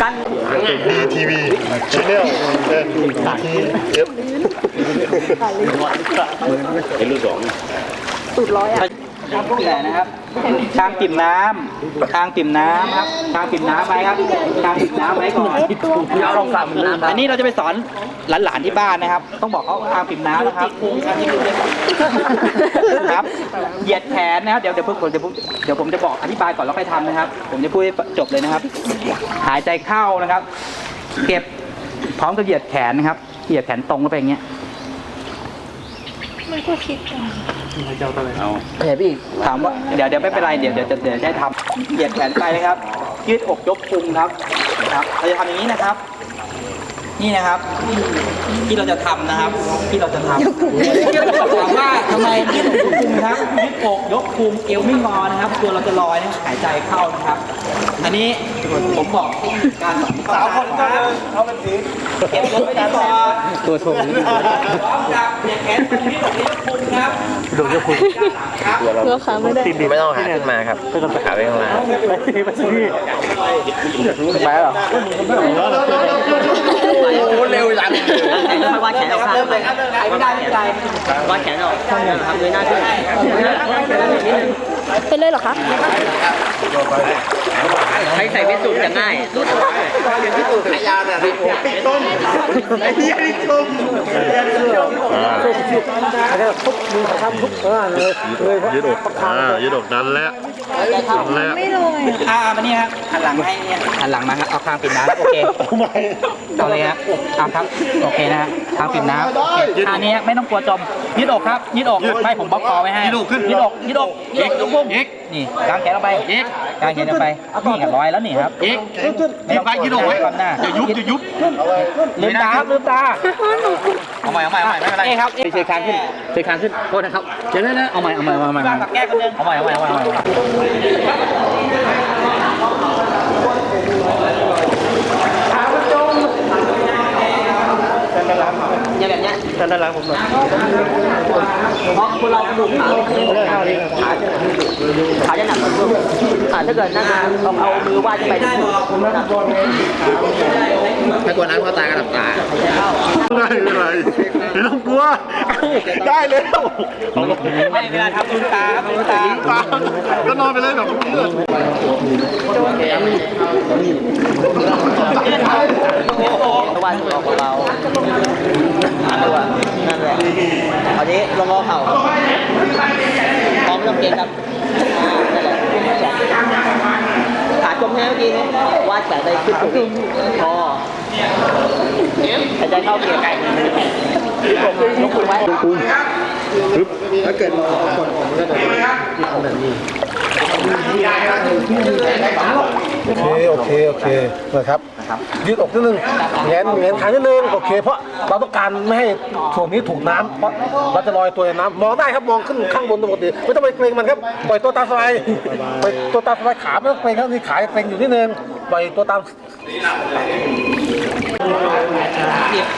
กันดีทีวีชแนลเอ็นทีเอฟครับพวก แหล่นะครับ ทางปิ่มน้ำทางปิ่มน้ำครับ ทางปิ่มน้ำไว้ครับ ทางปิ่มน้ำไว้ก่อนเราคำอันนี้เราจะไปสอนหลานๆที่บ้านนะครับ ต้องบอกเขาทางปิ่มน้ำนะครับครับ เหยียดแขนนะครับ เดี๋ยวเดี๋ยวผมเดี๋ยวผมเดี๋ยวผมจะบอกอธิบายก่อนแล้วค่อยทำนะครับ ผมจะพูดให้จบเลยนะครับ หายใจเข้านะครับ เก็บพร้อมกับเหยียดแขนนะครับ เหยียดแขนตรงลงไปอย่างเงี้ย มันก็คิดจังเฮ้ยพี่ถามว่าเดี๋ยวเดี๋ยวไม่เป็นไรเดี๋ยวเดี๋ยวจะเดี๋ยวได้ทำเหยียดแขนไปนะครับ ยืดอกยกพุงครับครับเราจะทำอย่างนี้นะครับ นี่นะครับ ที่เราจะทำนะครับ ที่เราจะทำถามว่าทำไมยืดอกยกพุงครับยืดอกยกพุงเอวไม่งอนะครับ ตัวเราจะลอยนะครับหายใจเข้านะครับ อันนี้ผมบอกการสอนสาวคนก็เขาเป็นสีเก็บรถไว้ดีก่อนตัวชงพร้อมกับเหยียดแขนยืดอกยกพุงครับยกพุงครับเราขาไม่ได้ไม่ต้องหาขึ้นมาครับหาไว้ข้างล่างไปหรอ โอ้เร็วจังค่อยวาดแขนออกข้างเริ่มเลยครับเริ่มเลยไม่ได้ไม่เป็นไรวาดแขนออกทำเลยหน้าขึ้นเป็นเลยเหรอคะใครใส่ไม่สุดจะง่ายตัวตัวยืดอกอ่ายืดอกนั้นแล้ วนั้นแล้วอ่ามานี่ครับหันหลังให้เนี่ยหันหลังมาครับเอาข้างปิดน้ำโอเคเอาเลยครับเอาครับโอเคนะฮะข้างปิดน้ำโอเคอันนี้ไม่ต้องกลัวจมยืดอกครับยืดอกไม่ผมบล็อกคอไว้ให้ยืดอกขึ้นยืดอกยืดอกยืดอกยกพุ่งนี่กางแขนออกไปกางแขนออกไปนี่กับร้อยแล้วนี่ครับไม่ต้องยืดอกไว้ก่อนหน้าอย่ายุบอย่ายุบลืมตาครับลืมตาเอาใหม่เอาใหม่เอาใหม่ไม่เป็นไรเอ้ครับเอ้เชยคางขึ้นเชยคางขึ้นโทษนะครับเดี๋ยวนะเอาใหม่เอาใหม่เอาใหม่วางกับแก้คนนึงเอาใหม่เอาใหม่เอาใหม่เอาใหม่ไม่ได้ครับ อย่าแบบเนี้ยด้านหลังผมหน่อยเพราะคนเรากระดูกขาขาจะขาจะหนักกว่าเพื่อนขาถ้าเกิดนั่งเราเอามือวาดขึ้นไปได้หมดถ้ากลัวน้ำเข้าตากระดับตาได้ไม่เป็นไรไม่ต้องกลัวเอ้าได้แล้วไม่เวลาทำลืมตาครับลืมตาตามก็นอนไปเลยแบบเพื่อนวาดตัวของเราตัวนั่นแหละอันนี้ลงงอเข่าพร้อมลงเกงครับนั่นแหละขาจมแค่เมื่อกี้นี้วาดแขนไปขึ้นสูงพอหายใจเข้าเกียร์ไก่ยกมือไว้ โอเคโอเคโอเคนะครับยืดอกนิดนึงแงนแงนขานิดนึงโอเค เพราะเราต้องการไม่ให้ส่วนนี้ถูกน้ำเพราะเราจะลอยตัวในน้ำมองได้ครับมองขึ้นข้างบนปกติไม่ต้องไปเกรงมันครับปล่อยตัวตามสบายปล่อยตัวตามสบายขาไม่ต้องเกรงครับที่ขาเกรงอยู่นิดนึงปล่อยตัวตาม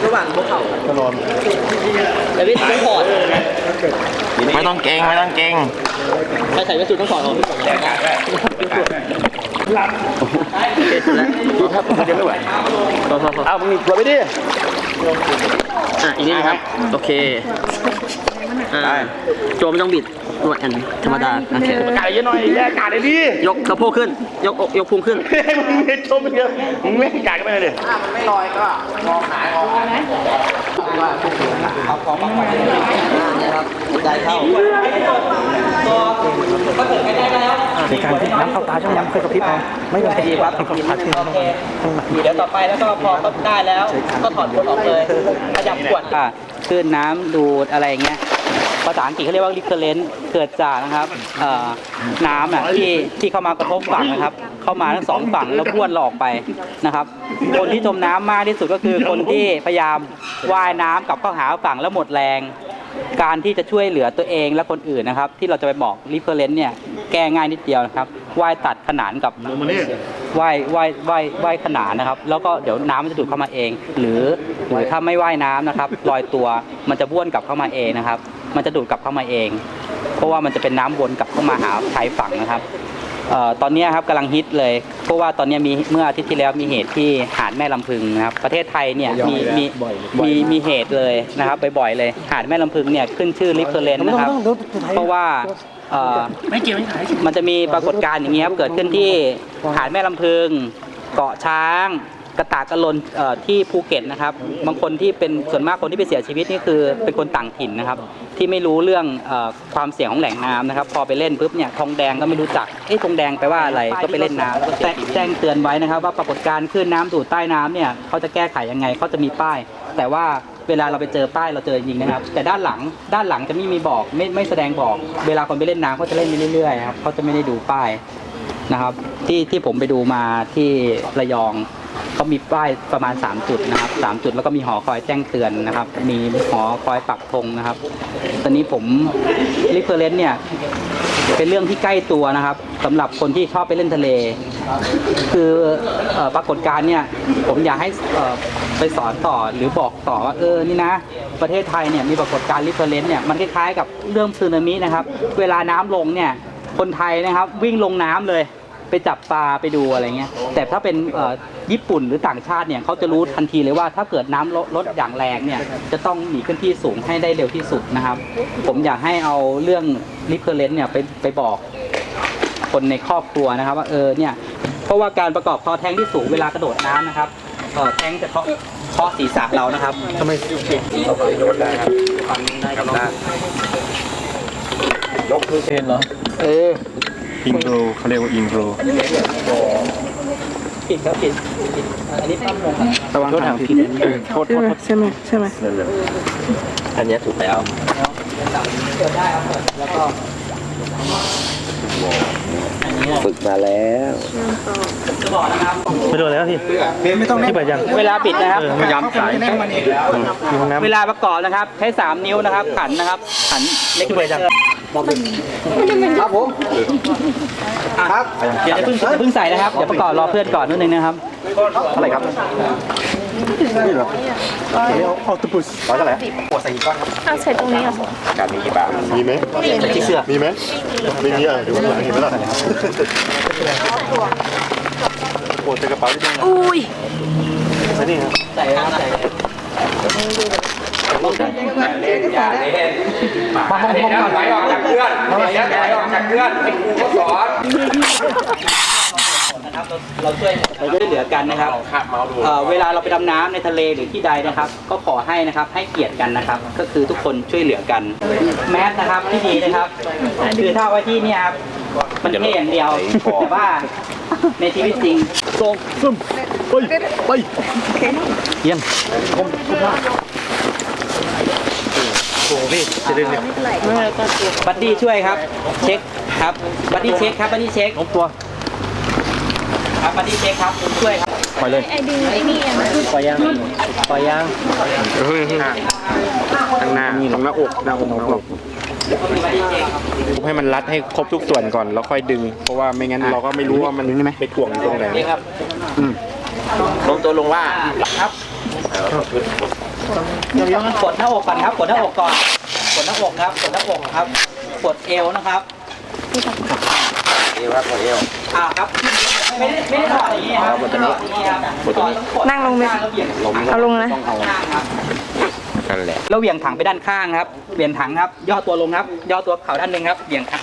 ระหว่างหัวเข่าแต่วิทย์ต้องถอดไม่ต้องเก่งไม่ต้องเก่งใครใส่ไม่สุดต้องถอดออก เอามึงกลัวไปดิอะอีกนิดนะครับ โอเคอ่าโจไม่ต้องบิดนวดแอนธรรมดาโอเคไก่เยอะหน่อยแยกกาดเลยดิยกสะโพกขึ้น ยกอกยกพุงขึ้นให้มึงเมชมเยอะมึงเล่นกาดกันไปเลยดิเอาของมาใหม่นะครับใจเข้าก็ ในการที่น้ำเข้าตาช่องน้ำเคยกระพริบเอาไม่เป็นดีครับโอเคเดี๋ยวต่อไปแล้วก็พอก็ได้แล้ว ก็ถอดขวดออกเลยขยับขวดอ่าคลื่นน้ำดูดอะไรอย่างเงี้ยภาษาอังกฤษเขาเรียกว่า recurrent เกิดจากนะครับน้ำน่ะที่ที่เข้ามากระทบฝั่งนะครับ เข้ามาทั้งสองฝั่งแล้วบ้วนเราอกไปนะครับ คนที่จมน้ำมากที่สุดก็คือคนที่พยายามว่ายน้ำกลับเข้าหาฝั่งแล้วหมดแรง การที่จะช่วยเหลือตัวเองและคนอื่นนะครับ ที่เราจะไปบอก recurrent เนี่ยแก้ง่ายนิดเดียวนะครับว่ายตัดขนานกับลงมานี่ว่ายว่ายว่ายว่ายขนานนะครับ แล้วก็เดี๋ยวน้ำมันจะดูดเข้ามาเอง หรือหรือถ้าไม่ว่ายน้ำนะครับลอยตัวมันจะบ้วนกลับเข้ามาเองนะครับ มันจะดูดกลับเข้ามาเอง เพราะว่ามันจะเป็นน้ำวนกลับเข้ามาหาชายฝั่งนะครับเอ่อ ตอนเนี้ยครับกำลังฮิตเลยเพราะว่าตอนเนี้ยมีเมื่ออาทิตย์ที่แล้วมีเหตุที่หาดแม่ลำพึงนะครับประเทศไทยเนี่ยมีมีมีมีเหตุเลยนะครับบ่อยๆเลย หาดแม่ลำพึงเนี่ยขึ้นชื่อริฟเฟอร์เรนนะครับเพราะว่าเอ่อมันจะมีปรากฏการณ์อย่างนี้ครับเกิดขึ้นที่หาดแม่ลำพึง เกาะช้าง กระตากกระลนเอ่อที่ภูเก็ตนะครับ บางคนที่เป็นส่วนมากคนที่ไปเสียชีวิตนี่คือเป็นคนต่างถิ่นนะครับ ที่ไม่รู้เรื่องเออความเสี่ยงของแหล่งน้ำนะครับ พอไปเล่นปุ๊บเนี่ยทองแดงก็ไม่รู้จักเอ๊ะทองแดงแปลว่าอะไรก็ไปเล่นน้ำก็แจ้งแจ้งเตือนไว้นะครับ ว่าปรากฏการณ์คลื่นน้ำดูดใต้น้ำเนี่ยเขาจะแก้ไขยังไงเขาจะมีป้าย แต่ว่าเวลาเราไปเจอป้ายเราเจอจริงนะครับ แต่ด้านหลังด้านหลังจะไม่มีบอกไม่ไม่แสดงบอก เวลาคนไปเล่นน้ำเขาจะเล่นไปเรื่อยๆครับเขาจะไม่ได้ดูป้ายนะครับที่ที่ผมไปดูมาที่ระยอง เขามีป้ายประมาณ 3 จุดนะครับ3จุดแล้วก็มีหอคอยแจ้งเตือนนะครับ มีหอคอยปักธงนะครับ ตอนนี้ผมริเฟอร์เรนเนี่ยเป็นเรื่องที่ใกล้ตัวนะครับสำหรับคนที่ชอบไปเล่นทะเล คืออปรากฏการณ์เนี่ยผมอยากให้ไปสอนต่อหรือบอกต่อว่าเออนี่นะ ประเทศไทยเนี่ยมีปรากฏการณ์ริเฟอร์เรนเนี่ยมันคล้ายๆกับเรื่องสึนามินะครับ เวลาน้ำลงเนี่ยคนไทยนะครับวิ่งลงน้ำเลย ไปจับปลาไปดูอะไรเงี้ยแต่ถ้าเป็นเอ่อญี่ปุ่นหรือต่างชาติเนี่ยเขาจะรู้ทันทีเลยว่าถ้าเกิดน้ำลดลดอย่างแรงเนี่ยจะต้องหนีขึ้นที่สูงให้ได้เร็วที่สุดนะครับ ผมอยากให้เอาเรื่องริเพอร์เลนเนี่ยไปไปบอกคนในครอบครัวนะครับ ว่าเออเนี่ยเพราะว่าการประกอบคอแทงที่สูงเวลากระโดดน้ำนะครับเออแทงจะเคาะเคาะศีรษะเรานะครับทำไมอินโทรเขาเรียกว่าอินโทรผิดครับผิดผิดอันนี้ปั้มลงครับระวังทางผิดโทษโทษใช่ไหมใช่ไหมอันเนี้ยถูกแล้วเปิดได้ครับเปิดแล้วก็อันนี้ฝึกมาแล้วจะบอกนะครับไม่โดนแล้วพี่ไม่ต้องที่เปิดยังเวลาปิดนะครับพยายามสายอยู่ห้องน้ำเวลาประกอบนะครับ ใช้สามนิ้วนะครับขันนะครับขันเล็กที่เปิดยัง ครับผมครับเดี๋ยวจะเพิ่งจะเพิ่งใส่นะครับเดี๋ยวประกอบรอเพื่อนก่อนนิดนึงนะครับเท่าไหร่ครับนี่เหรอออตปุสร้อยเท่าไหร่เอาใส่ตรงนี้เหรอการมีกี่บาทมีไหมที่เสื้อมีไหมไม่มีอะเดี๋ยวข้างหลังเห็นไหมล่ะโอ้แต่กระเป๋าที่ต้องอุ้ยใส่นี่ครับใส่ครั บใส่อย่าเล่นมาห้องห้องก่อนไหลออกจากเพื่อนไหลออกจากเพื่อนให้ครูเขาสอนนะครับเราเราช่วยเราช่วยเหลือกันนะครับเอ่อเวลาเราไปดำน้ำในทะเลหรือที่ใดนะครับ ก็ขอให้นะครับให้เกียรติกันนะครับ ก็คือทุกคนช่วยเหลือกัน แมสนะครับที่ดีนะครับ คือถ้าเอาไว้ที่เนี่ยครับมันเท่อย่างเดียวแต่ว่าในชีวิตจริงสองซึมไปไปเยี่ยมโอ้ โหพี่จะดึงเลยบัดดี้ช่วยครับ เช็คครับบัดดี้เช็คครับบัดดี้เช็คล้มตัวครับบัดดี้เช็คครับผมช่วยครับปล่อยเลยไอ้ดึงไอ้นี่ยังไงปล่อยยางปล่อยยางข้างหน้าตรงหน้าอกหน้าอกหน้าอกบัดดี้เช็คครับให้มันรัดให้ครบทุกส่วนก่อนแล้วค่อยดึง เพราะว่าไม่งั้นเราก็ไม่รู้ว่ามันไปถ่วงอยู่ตรงไหนนี่ครับลงตัวลงว่าครับ กดหน้าอกก่อนครับกดหน้าอกก่อนกดหน้าอกครับกดหน้าอกครับกดเอวนะครับเอวครับกดเอวอ่าครับไม่ได้ไม่ได้ถอดอย่างนี้ครับถอดอย่างนี้ครับกดตัวนี้นั่งลงเลยแล้วเอาลงนะนั่นแหละแล้วเหวี่ยงถังไปด้านข้างครับเบี่ยงถังครับ ย่อตัวลงครับ ย่อตัวเข่าด้านหนึ่งครับเบี่ยงถัง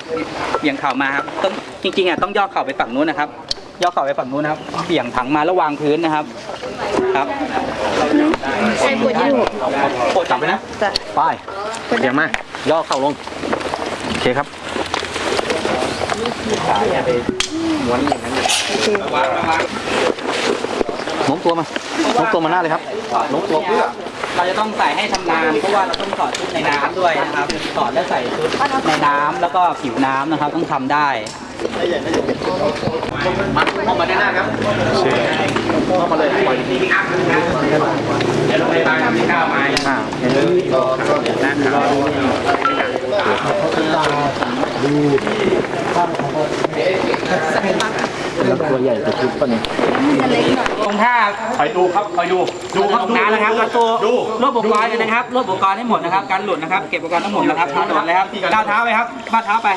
เบี่ยงเข่ามาครับต้องจริงๆอะต้องย่อเข่าไปฝั่งนู้นนะครับ ย่อเข่าไปฝั่งนู้นนะครับเบี่ยงถังมาแล้ววางพื้นนะครับ ครับใส่ปวดยี่ห้อโคจับไปนะจ้ะไปเดี๋ยวมาย่อเข่าลง โอเคครับโน้มตัวมาโน้มตัวมาหน้าเลยครับโน้มตัวเพื่อเราจะต้องใส่ให้ชำนาญเพราะว่าเราต้องถอดชุดในน้ำด้วยนะครับถอดและใส่ชุดในน้ำแล้วก็ผิวน้ำนะครับ ต้องทำได้ เข้ามาด้านหน้าครับเข้ามาเลยปล่อยที่อัพนะครับเดี๋ยวโรงพยาบาลมีข้าวไมาอ่าเห็นไหมตัวใหญ่ตัวชุดปะเนี่ยตรงท่าคอยดูครับคอยดูดูครับดูนะครับตัวดูรวบอุปกรณ์กันนะครับรวบอุปกรณ์ให้หมดนะครับการหลุดนะครับ เก็บอุปกรณ์ทั้งหมดนะครับกระโดดเลยครับก้าวเท้าไปครับบ้าเท้าไป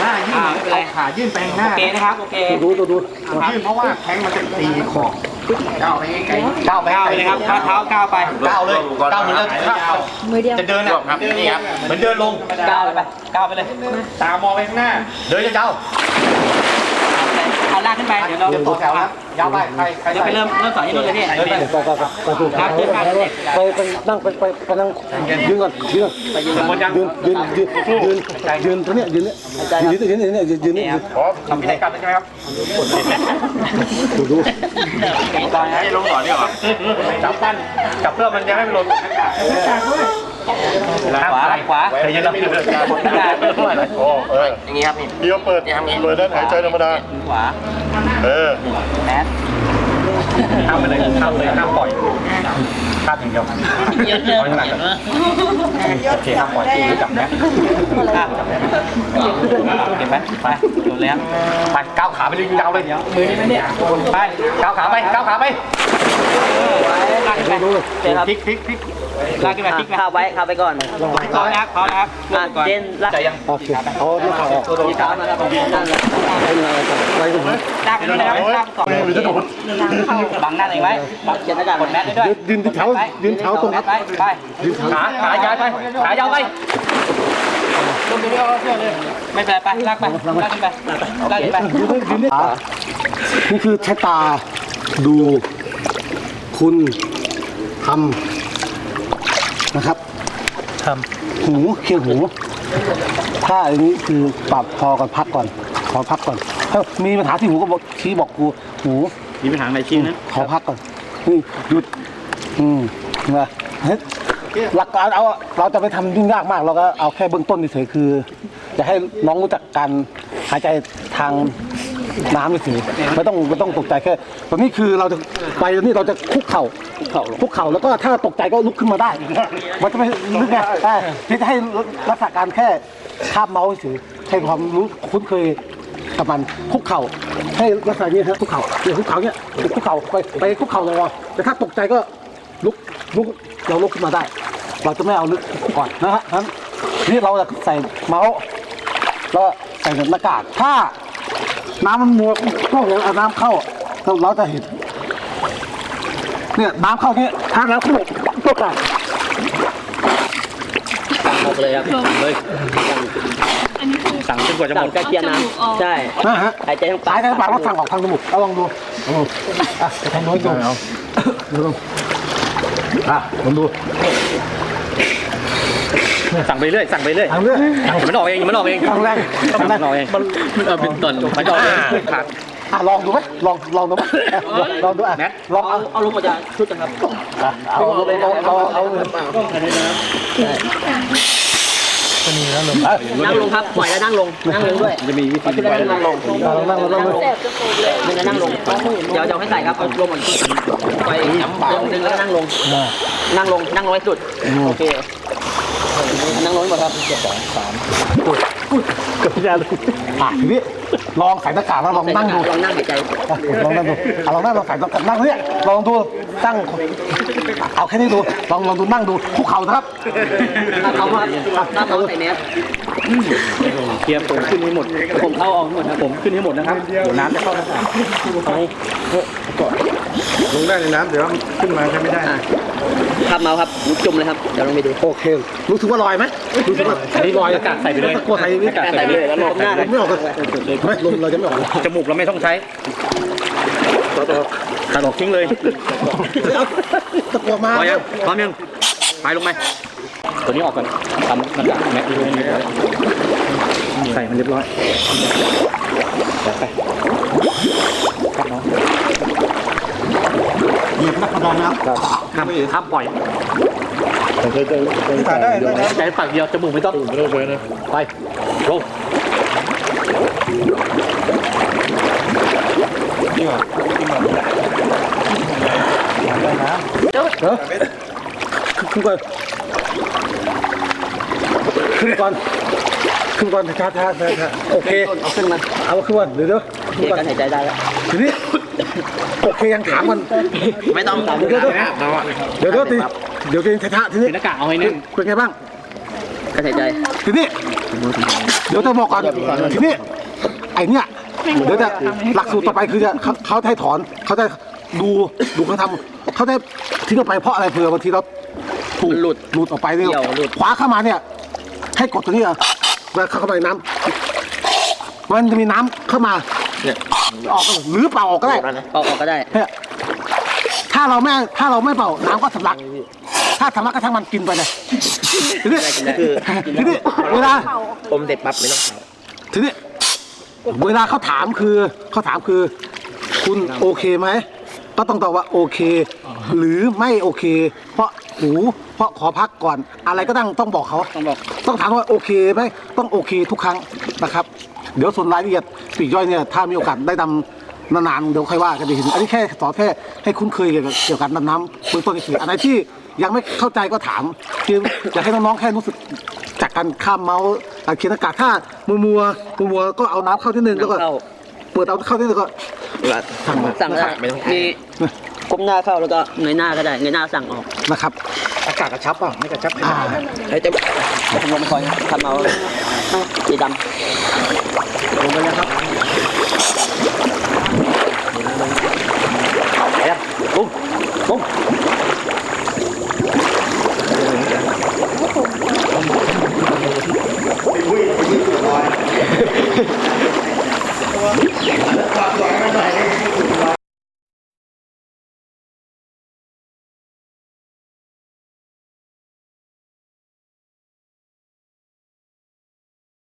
หน้ายื่นอ่าไม่เป็นไรขายื่นไปข้างหน้าโอเคนะครับ โอเค ดูดูดูยื่นเพราะว่าแทงมันจะตีขอบก้าวไปไกลๆก้าวไปก้าวไปเลยครับเท้าเท้าก้าวไปก้าวเลยก้าวเหมือนเดินมือเดียวจะเดินครับนี่ครับเหมือนเดินลงก้าวเลยไปก้าวไปเลย ตามองไปข้างหน้า เดินจะเจ้า เอาลากขึ้นไป เดี๋ยวเราเดินตัวแถวนะยาวไปใครใครเดี๋ยวไปเริ่มเริ่มสอนที่นู่นเลยพี่เดินไปไปไปไปดูครับเดินไปเด็กไปไปนั่งไปไปไปนั่งยืนก่อนยืนไปยืนก่อนยืนยืนยืนยืนยืนตัวเนี้ยยืนเนี้ยยืนยืนยืนยืนยืนยืนนี่พร้อมทำพิธีกรรมใช่ไหมครับดูดูให้ลงก่อนดีกว่าจับปั้นจับเพื่อมันจะให้มันลง ขวาขวาใจเย็นนะพี่เดินโอ้เอออย่างงี้ครับนี่เดียวเปิดเปิดด้านหายใจธรรมดาขวาเออแมสข้ามไปเลยข้ามเลยข้ามปล่อยข้ามอย่างเดียวเยอะเลยปล่อยขนาดนั้นโอเคข้ามปล่อยคือจับนะอะเห็นไหมไปดูแล้วไปก้าวขาไปเลยยาวเลยมือนี่ไม่เนี่ยไปก้าวขาไปก้าวขาไปลากขึ้นไปเจ๊ครับพลิกพลิกพลิก ลากขึ้นไปพลิกไปข้าวไว้ข้าวไปก่อนพร้อมนะครับพร้อมนะครับอะเจนลากใจยังโอเคเอาหน้าขาออกที่เท้ามาครับนั่นแหละไปดูนะลากขึ้นไปนะครับลากก่อนบังหน้าเลยไว้เขียนหน้ากากกดแมสได้ด้วยยืนที่เท้ายืนเท้าตรงครับไปไปยืนเท้าขาขายาวไปขายาวไปไม่เป็นไรไปลากไปลากขึ้นไปลากขึ้นไปยืนนี่นี่คือใช้ตาดู คุณทำ นะครับทำหูเคียงหูถ้าอย่างนี้คือปรับพอก่อนพักก่อน ขอพักก่อนถ้ามีปัญหาที่หูก็บอกชี้บอกกูหูมีปัญหาไหนชี้นะขอพักก่อนนี่หยุดอืมนะเฮ้ยหลักการเอาเราจะไปทำยุ่งยากมาก เราก็เอาแค่เบื้องต้นเฉยๆคือ จะให้น้องรู้จักการหายใจทาง น้ำเฉยๆไม่ต้องไม่ต้องตกใจแค่ตอนนี้คือเราจะไปตอนนี้เราจะคุกเข่าคุกเข่าคุกเข่าแล้วก็ถ้าตกใจก็ลุกขึ้นมาได้ มันจะไม่ลึกไงใช่ที่จะให้ลักษณะการแค่คาบเมาส์เฉยๆให้ความรู้คุ้นเคยกับมันคุกเข่าให้ลักษณะนี้ครับคุกเข่าเนี่ยคุกเข่าเนี่ยคุกเข่าไปไปคุกเข่าเลยว่ะแต่ถ้าตกใจก็ลุกลุกเราลุกขึ้นมาได้ เราจะไม่เอาลึกก่อนนะฮะนั้นนี่เราจะใส่เมาส์แล้วใส่หน้ากากถ้า น้ำมันมัวก็เอาน้ำเข้าเราเราจะเห็น เนี่ยน้ำเข้าเนี่ยถ้าน้ำเข้าก็กาออกเลยครับเลยสั่งจนกว่าจะหสั่มงดใกล้เคียงน้ำใช่นะฮะหายใจทั้งสาปายกทางปากแล้วสั่งออกทางจมูกเอาลองดูเอาลองอะทางโน้นดูดูลองอะลองดู สั่งไปเรื่อยสั่งไปเรื่อยทางเรื่อยมันออกเองมันออกเองครั้งแรกต้องมันออกเองมันมันเอาเป็นตอนมันจะออกเองขาดอะลองดูไหมลองลองดูไหมอะลองลองดูอะแมทลองเอาเอาเอาลงมาจากชุดนะครับอะเอาเอาเอาเอาเอาเอานั่งลงครับปล่อยแล้วนั่งลงนั่งลงด้วยจะมีวิธีขึ้นแล้วนั่งลงเอาลองนั่งลองนั่งดึงแล้วนั่งลงเดี๋ยวเดี๋ยวให้ใส่ครับเอาลงหมดไปดึงดึงแล้วนั่งลง นั่งลงนั่งลงให้สุดโอเค นั่งลงให้หมดครับอะทีนี้ลองใส่หน้ากากแล้วลองนั่งดูลองนั่งหายใจลองนั่งดูอะลองนั่งลองใส่หน้ากากนั่งเนี่ยลองดูตั้งเอาแค่นี้ดูลองลองดูนั่งดูคุกเข่านะครับถ้าเขาครับถ้าเขาใส่แมสเคลียร์ผมขึ้นให้หมด ผมเข้าออกหมดนะผมขึ้นให้หมดนะครับเดี๋ยวน้ำจะเข้าหน้าต่างลงได้ในน้ำเดี๋ยวขึ้นมาใช้ไม่ได้ ครับเมาครับจุ่มเลยครับเดี๋ยวลองไปดูโอเค รู้สึกว่าลอยไหมรู้สึกว่าอันนี้ลอยอากาศใส่ไปเลยตะกัวใส่อากาศใส่ไปเลยแล้วลงหน้าเลยไม่ออกกันไม่ลมเราจะไม่ออกเลยจมูกเราไม่ต้องใช้ตัดออกทิ้งเลยตะกัวมาพอยังพร้อมยังไปลงไหมตัวนี้ออกก่อนทำหน้ากากแม็กซ์ให้เรียบร้อยใส่มันเรียบร้อยเดี๋ยวไปครับน้อง เหยียบนักพนันนะครับห้ามห้ามปล่อยถ่ายได้ได้นะใจปากเดียวจมูกไม่ต้องไม่ต้องเลยนะไปลงนี่เดี๋ยวขึ้นก่อนขึ้นก่อนขึ้นก่อนช้าช้าช้าโอเคเอาขึ้นมาเอาขึ้นก่อนเดี๋ยวเดี๋ยวเดี๋ยวกันหายใจได้แล้วทีนี้ โอเคยังถามมัน ไม่ต้องเดี๋ยวเดี๋ยวเดี๋ยวเดี๋ยวตีเดี๋ยวตีช้าช้าทีนี้เป็นหน้ากากเอาให้แน่นเป็นไงบ้างการหายใจทีนี้เดี๋ยวจะบอกก่อนทีนี้ไอเนี่ยเดี๋ยวจะหลักสูตรต่อไปคือจะเขาเขาจะให้ถอนเขาจะดูดูเขาทำเขาจะทิ้งออกไปเพราะอะไรเผื่อบางทีเราถูกหลุดหลุดออกไปเนี่ยเกี่ยวหลุดขวาเข้ามาเนี่ย ให้กดตัวนี้อะเวลาเข้าไปในน้ำมันจะมีน้ำเข้ามา ออกหรือเปล่าออกก็ได้เอาออกก็ได้เนี่ยถ้าเราไม่ถ้าเราไม่เป่าน้ำก็สำลัก ถ้าสำลักก็ทั้งมันกินไปเลยทีนี้ทีนี้เวลาอมเสร็จปั๊บไม่ต้องเผาทีนี้เวลาเขาถามคือเขาถามคือ คุณโอเคไหมก็ต้องตอบว่าโอเค หรือไม่โอเค เพราะหูเพราะขอพักก่อน อะไรก็ต้องต้องบอกเขาต้องบอกต้องถามว่าโอเคไหมต้องโอเคทุกครั้งนะครับ เดี๋ยวส่วนรายละเอียดปลีกย่อยเนี่ยถ้ามีโอกาสได้ดำนานๆเดี๋ยวค่อยว่ากันดีทีอันนี้แค่สอนแค่ให้คุ้นเคยเกี่ยวกับเกี่ยวกับดำน้ำเบื้องต้นเฉยๆอันไหนที่ยังไม่เข้าใจก็ถามคืออยากให้น้องๆแค่รู้สึกจากการข้ามเมาส์อะเขียนอากาศถ้ามัวมัวมัวมัวๆก็เอาน้ำเข้าที่หนึ่งแล้วก็เข้าเปิดเอาเข้าที่หนึ่งก็สั่งมาสั่งได้มีก้มหน้าเข้าแล้วก็เงยหน้าก็ได้เงยหน้าสั่งออกนะครับ อากาศกระชับป่ะไม่กระชับอ่าเฮ้ยจะผมลงคอยทำเอา chị đâm lùm bên lên không để đâm bung bung